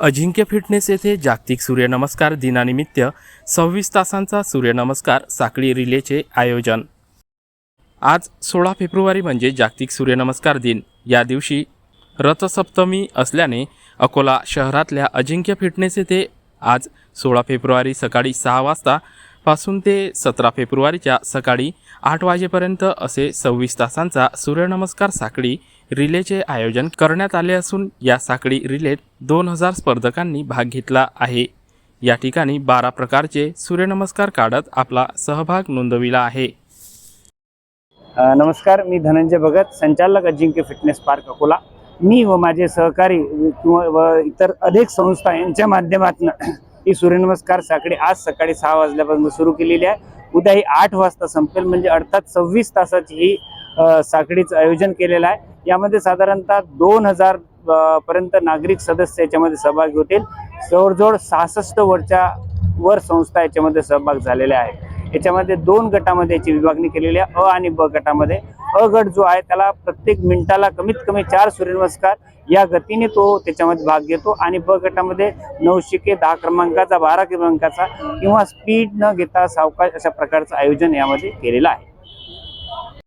अजिंक्य fitness येथे जागतिक सूर्यनमस्कार दिनानिमित्त सव्वीस तासांचा सूर्यनमस्कार साखळी रिलेचे आयोजन. आज सोळा फेब्रुवारी म्हणजे जागतिक सूर्यनमस्कार दिन. या दिवशी रथसप्तमी असल्याने अकोला शहरातल्या अजिंक्य फिटनेस येथे आज सोळा फेब्रुवारी सकाळी सहा वाजता पासून ते सतरा फेब्रुवारीच्या सकाळी आठ वाजेपर्यंत असे सव्वीस तासांचा सूर्यनमस्कार साखळी रिलेचे आयोजन करण्यात आले असून या साखळी रिलेत दोन हजार स्पर्धकांनी भाग घेतला आहे. या ठिकाणी बारा प्रकारचे सूर्यनमस्कार काढत आपला सहभाग नोंदविला आहे. नमस्कार मी धनंजय भगत संचालक अजिंक्य फिटनेस पार्क अकोला. मी व माझे सहकारी किंवा व इतर अनेक संस्था यांच्या माध्यमातून ही सूर्यनमस्कार साखळी आज सकाळी सहा वाजल्यापासून सुरू केलेली आहे. उद्या ही आठ वाजता संपेल म्हणजे अर्थात सव्वीस तासाची ही साखळीचं आयोजन केलेलं आहे. यामध्ये साधारणतः दोन हजार पर्यंत नागरिक सदस्य याच्यामध्ये सहभागी होतील. जवळजवळ सहासष्ट वरच्या वर संस्था याच्यामध्ये सहभाग झालेल्या आहेत. याच्यामध्ये दोन गटामध्ये याची विभागणी केलेली आहे अ आणि ब गटामध्ये. अ गट जो आहे त्याला प्रत्येक मिनिटाला कमीत कमी चार सूर्यनमस्कार या गतीने तो त्याच्यामध्ये भाग घेतो आणि ब गटामध्ये नऊशे दहा क्रमांकाचा बारा क्रमांकाचा किंवा स्पीड न घेता सावकाश अशा प्रकारचं आयोजन यामध्ये केलेलं आहे.